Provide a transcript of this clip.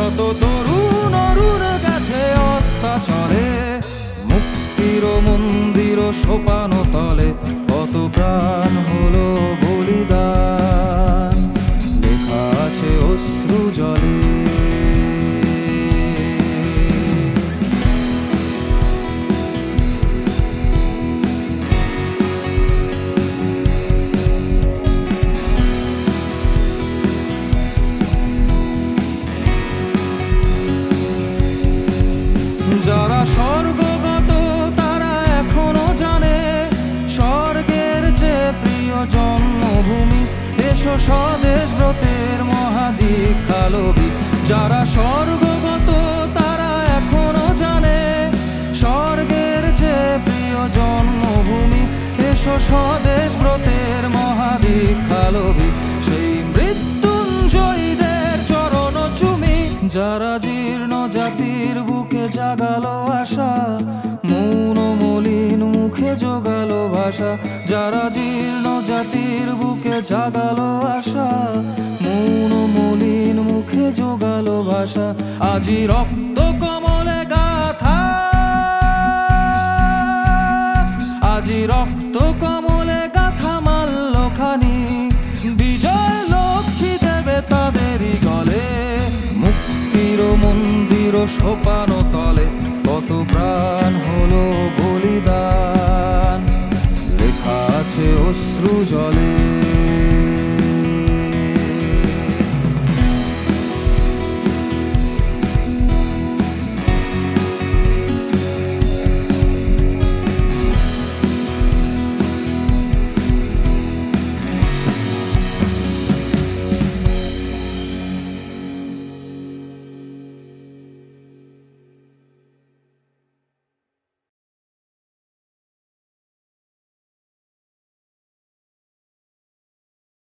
যত তরুণ অরুণ গাছে অস্তা চলে মুক্তির মন্দির সোপানো যারা স্বর্গগত, তারা এখনও জানে স্বর্গের যে প্রিয় জন্মভূমি, এসো স্বদেশ ব্রতের মহাদীক্ষালবি যারা স্বর্গগত, তারা এখনও জানে স্বর্গের যে প্রিয় জন্মভূমি, এসো স্বদেশ ব্রতের যারা জীর্ণ জাতির বুকে জাগালো আশা, মৌন মলিন মুখে জোগালো ভাষা। যারা জীর্ণ জাতির বুকে জাগালো আশা, মৌন মলিন মুখে জোগালো ভাষা। আজি রক্ত কমলে গাথা, আজি রক্ত কমলে আছে অশ্রু জলে।